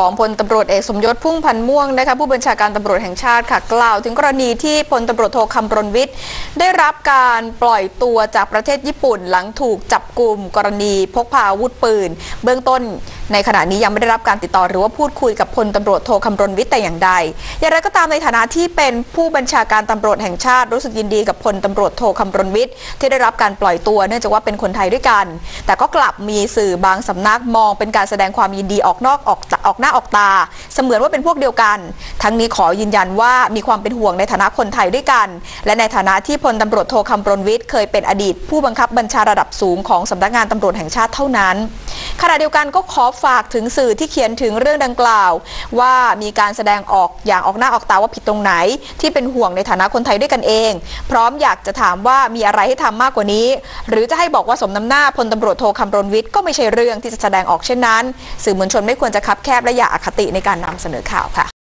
ของพลตำรวจเอกสมยศพุ่งพันม่วงนะคะผู้บัญชาการตำรวจแห่งชาติค่ะกล่าว ถึงกรณีที่พลตำรวจโทคำรณวิทย์ ได้รับการปล่อยตัวจากประเทศญี่ปุ่น หลังถูกจับกลุ่มกรณีพกพาอาวุธปืน เบื้องต้น ในขณะนี้ยังไม่ได้รับการติดต่อหรือว่าพูดคุยกับพลตำรวจโทคำรณวิทย์แต่อย่างใด อย่างไรก็ตามในฐานะที่เป็นผู้บัญชาการตำรวจแห่งชาติรู้สึกยินดีกับพลตำรวจโทคำรณวิทย์ที่ได้รับการปล่อยตัวเนื่องจากว่าเป็นคนไทยด้วยกัน แต่ก็กลับมีสื่อบางสำนักมองเป็นการแสดงความยินดีออกนอกออกออกหน้าออกตา เสมือนว่าเป็นพวกเดียวกัน ทั้งนี้ขอยืนยันว่ามีความเป็นห่วงในฐานะคนไทยด้วยกัน และในฐานะที่พลตำรวจโทคำรณวิทย์เคยเป็นอดีต ผู้บังคับบัญชาระดับสูงของสำนักงานตำรวจแห่งชาติเท่านั้นขณะเดียวกันก็ขอฝากถึงสื่อที่เขียนถึงเรื่องดังกล่าว ว่ามีการแสดงออกอย่างออกหน้าออกตาว่าผิดตรงไหน ที่เป็นห่วงในฐานะคนไทยด้วยกันเอง พร้อมอยากจะถามว่ามีอะไรให้ทำมากกว่านี้ หรือจะให้บอกว่าสมน้ำหน้าพลตำรวจโทคำรณวิทย์ก็ไม่ใช่เรื่องที่จะแสดงออกเช่นนั้น สื่อมวลชนไม่ควรจะคับแคบและอย่าอคติในการนำเสนอข่าวค่ะ